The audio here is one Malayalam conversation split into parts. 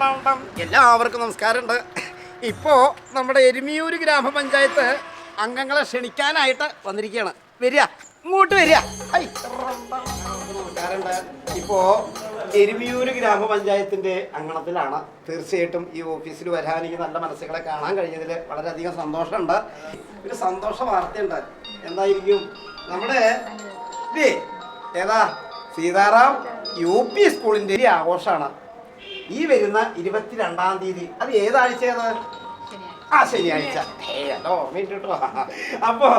എല്ലാവർക്കും നമസ്കാരമുണ്ട്. ഇപ്പോ നമ്മുടെ എരുമിയൂര് ഗ്രാമപഞ്ചായത്ത് അംഗങ്ങളെ ക്ഷണിക്കാനായിട്ട് വന്നിരിക്കുകയാണ്. വരിക ഇങ്ങോട്ട് വരിക. നമസ്കാരമുണ്ട്. ഇപ്പോ എരുമിയൂര് ഗ്രാമപഞ്ചായത്തിന്റെ അങ്കണത്തിലാണ് തീർച്ചയായിട്ടും ഈ ഓഫീസിൽ വരാൻ ഈ നല്ല മനസ്സുകളെ കാണാൻ കഴിഞ്ഞതിൽ വളരെയധികം സന്തോഷമുണ്ട്. ഒരു സന്തോഷ വാർത്തയുണ്ട്. എന്തായിരിക്കും? നമ്മുടെ ഏതാ? സീതാറാം യു പി സ്കൂളിന്റെ ആഘോഷമാണ്. ഈ വരുന്ന ഇരുപത്തിരണ്ടാം തീയതി അത് ഏതാഴ്ചയാണ്? ആ ശനിയാഴ്ച. അപ്പോ അത് കേട്ടോ അപ്പോൾ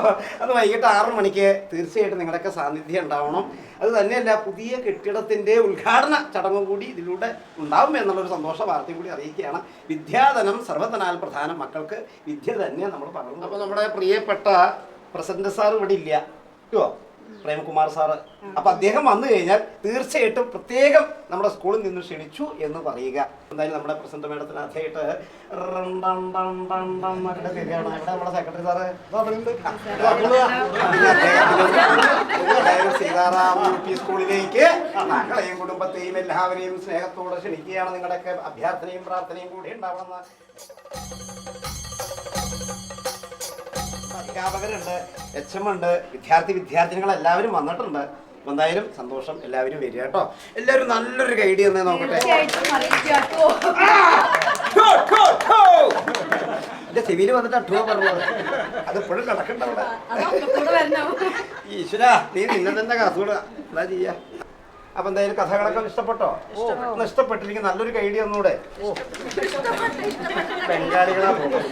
അത് വൈകിട്ട് ആറു മണിക്ക് തീർച്ചയായിട്ടും നിങ്ങളുടെയൊക്കെ സാന്നിധ്യം ഉണ്ടാവണം. അത് തന്നെയല്ല പുതിയ കെട്ടിടത്തിന്റെ ഉദ്ഘാടന ചടങ്ങും കൂടി ഇതിലൂടെ ഉണ്ടാവും എന്നുള്ളൊരു സന്തോഷ വാർത്തയും കൂടി അറിയിക്കുകയാണ്. വിദ്യാധനം സർവതനാൽ പ്രധാനം. മക്കൾക്ക് വിദ്യ തന്നെ നമ്മൾ പറഞ്ഞു അപ്പോൾ നമ്മുടെ പ്രിയപ്പെട്ട പ്രസിഡന്റ് സാർ ഇവിടെ ഇല്ല. കേട്ടോ പ്രേംകുമാർ സാറ്. അപ്പൊ അദ്ദേഹം വന്നു കഴിഞ്ഞാൽ തീർച്ചയായിട്ടും പ്രത്യേകം നമ്മുടെ സ്കൂളിൽ നിന്ന് ക്ഷണിച്ചു എന്ന് പറയുക. എന്തായാലും നമ്മുടെ പ്രസിഡന്റ് മേഡത്തിന് അതായിട്ട് ശരിയാണ് സ്കൂളിലേക്ക് മക്കളെയും കുടുംബത്തെയും എല്ലാവരെയും സ്നേഹത്തോടെ ക്ഷണിക്കുകയാണ് നിങ്ങളുടെയൊക്കെ അഭ്യർത്ഥനയും പ്രാർത്ഥനയും കൂടി ഉണ്ടാവണമെന്ന് അധ്യാപകരുണ്ട് എച്ച് എം ഉണ്ട് വിദ്യാർത്ഥി വിദ്യാർത്ഥിനികൾ എല്ലാവരും വന്നിട്ടുണ്ട്. എന്തായാലും സന്തോഷം എല്ലാവരും വരിക കേട്ടോ. എല്ലാവരും നല്ലൊരു ഗൈഡ് തന്നെ നോക്കട്ടെ. എന്റെ ചെവിയിൽ വന്നിട്ട് അട്ടുവ പറഞ്ഞത്. അത് ഇപ്പോഴും കിടക്കണ്ട അവിടെ. ഈശ്വര നീ നിന്നെ തന്നെ കാസൂട എന്താ ചെയ്യാ? അപ്പൊ എന്തായാലും കഥകളൊക്കെ ഇഷ്ടപ്പെട്ടോ? ഒന്ന് ഇഷ്ടപ്പെട്ടില്ലെങ്കിൽ നല്ലൊരു ഗൈഡ് ഒന്നുകൂടെ ഓ. ബംഗാളികളാ പോകുന്നത്